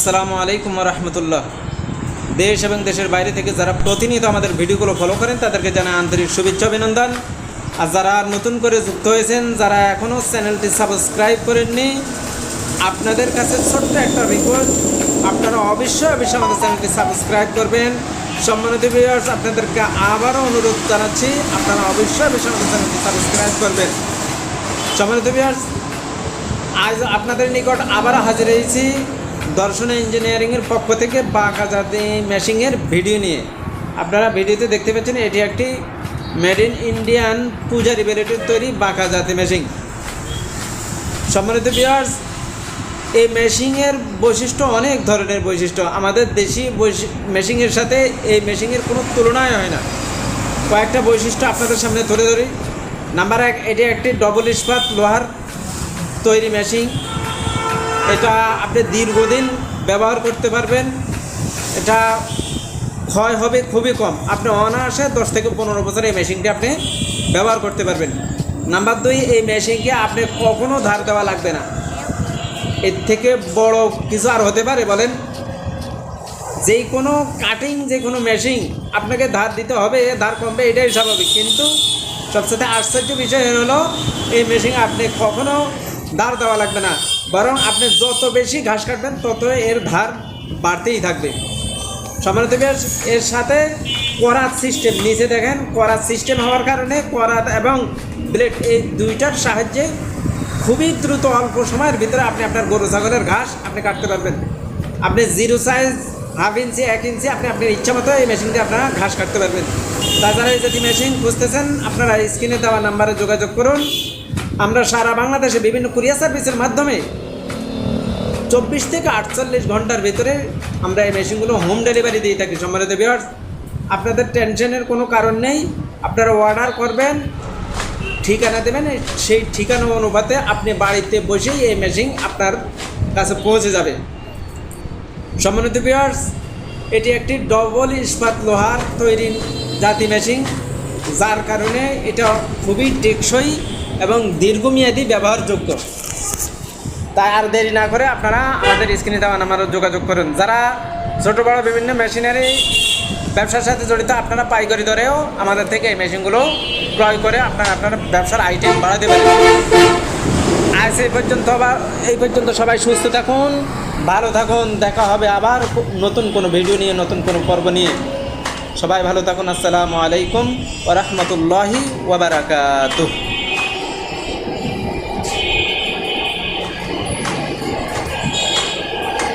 আসসালামু আলাইকুম রহমতুল্লাহ। দেশ এবং দেশের বাইরে থেকে যারা প্রতিনিয়ত আমাদের ভিডিওগুলো ফলো করেন, তাদেরকে জানাই আন্তরিক শুভেচ্ছা, অভিনন্দন। আর যারা নতুন করে যুক্ত হয়েছেন, যারা এখনও চ্যানেলটি সাবস্ক্রাইব করেননি, আপনাদের কাছে ছোট্ট একটা রিকোয়েস্ট আপনারা অবশ্যই অবশ্যই আমাদের চ্যানেলটি সাবস্ক্রাইব করবেন। সম্মানিত ভিউয়ার্স আপনাদেরকে আবারও অনুরোধ জানাচ্ছি, আপনারা অবশ্যই অবশ্যই আমাদের চ্যানেলটি সাবস্ক্রাইব করবেন। সম্মানিত ভিউয়ার্স আজ আপনাদের নিকট আবার হাজির হয়েছি দর্শন ইঞ্জিনিয়ারিংয়ের পক্ষ থেকে বাঁকাজাতি মেশিংয়ের ভিডিও নিয়ে। আপনারা ভিডিওতে দেখতে পাচ্ছেন, এটি একটি মেড ইন ইন্ডিয়ান পূজারি ভ্যারাইটির তৈরি বাঁকা জাতি মেশিং। সম্মানিত বিয়ার্স এই মেশিংয়ের বৈশিষ্ট্য অনেক ধরনের বৈশিষ্ট্য। আমাদের দেশি মেশিংয়ের সাথে এই মেশিংয়ের কোনো তুলনাই হয় না। কয়েকটা বৈশিষ্ট্য আপনাদের সামনে তুলে ধরি। নাম্বার এক, এটি একটি ডবল ইস্পাত লোহার তৈরি মেশিন এটা আপনি দীর্ঘদিন ব্যবহার করতে পারবেন। এটা ক্ষয় হবে খুবই কম। আপনি অনায়াসে দশ থেকে পনেরো বছর এই মেশিনটি আপনি ব্যবহার করতে পারবেন। নাম্বার দুই, এই মেশিনকে আপনি কখনও ধার দেওয়া লাগবে না। এর থেকে বড় কিছু আর হতে পারে বলেন। যে কোনো কাটিং যে কোনো মেশিন আপনাকে ধার দিতে হবে, ধার কমবে, এটাই স্বাভাবিক। কিন্তু সবচেয়ে আশ্চর্য বিষয় হলো, এই মেশিন আপনি কখনও ধার দেওয়া লাগবে না। বরং আপনি যত বেশি ঘাস কাটবেন তত এর ধার বাড়তেই থাকবে। সম্মানিত এর সাথে করাত সিস্টেম নিচে দেখেন, করাত সিস্টেম হওয়ার কারণে করাত এবং ব্লেড এই দুইটার সাহায্যে খুবই দ্রুত অল্প সময়ের ভিতরে আপনি আপনার গরু, ছাগলের ঘাস আপনি কাটতে পারবেন। আপনি জিরো সাইজ হাফ ইঞ্চি এক ইঞ্চি আপনি আপনার ইচ্ছা মতো এই মেশিন দিয়ে আপনারা ঘাস কাটতে পারবেন। তাছাড়া যদি মেশিন খুঁজতেছেন, আপনারা স্ক্রিনে দেওয়া নাম্বারে যোগাযোগ করুন। আমরা সারা বাংলাদেশে বিভিন্ন কুরিয়ার সার্ভিসের মাধ্যমে চব্বিশ থেকে আটচল্লিশ ঘণ্টার ভিতরে আমরা এই মেশিনগুলো হোম ডেলিভারি দিয়ে থাকি, সম্মানিত বিহার আপনাদের টেনশনের কোনো কারণ নেই, আপনারা অর্ডার করবেন, ঠিকানা দেবেন, সেই ঠিকানা অনুপাতে আপনি বাড়িতে বসেই এই মেশিন আপনার কাছে পৌঁছে যাবে। সম্মানিত বিহার্স এটি একটি ডবল ইস্পাত লোহার তৈরি জাতি মেশিন যার কারণে এটা খুবই টেকসই এবং দীর্ঘমেয়াদী ব্যবহারযোগ্য। তাই আর দেরি না করে আপনারা আমাদের স্ক্রিনে দেওয়া নাম্বারে যোগাযোগ করুন। যারা ছোটো, বড়ো বিভিন্ন মেশিনারি ব্যবসার সাথে জড়িত, আপনারা পাইকারি দরেও আমাদের থেকে এই মেশিনগুলো ক্রয় করে আপনারা আপনার ব্যবসার আইটেম বাড়াতে পারেন। আজ এই পর্যন্ত আবার এই পর্যন্ত সবাই সুস্থ থাকুন, ভালো থাকুন, দেখা হবে আবার নতুন কোনো ভিডিও নিয়ে, নতুন কোনো পর্ব নিয়ে। সবাই ভালো থাকুন, আসসালামু আলাইকুম ওরহমতুল্লাহি ওবরাকাতুহ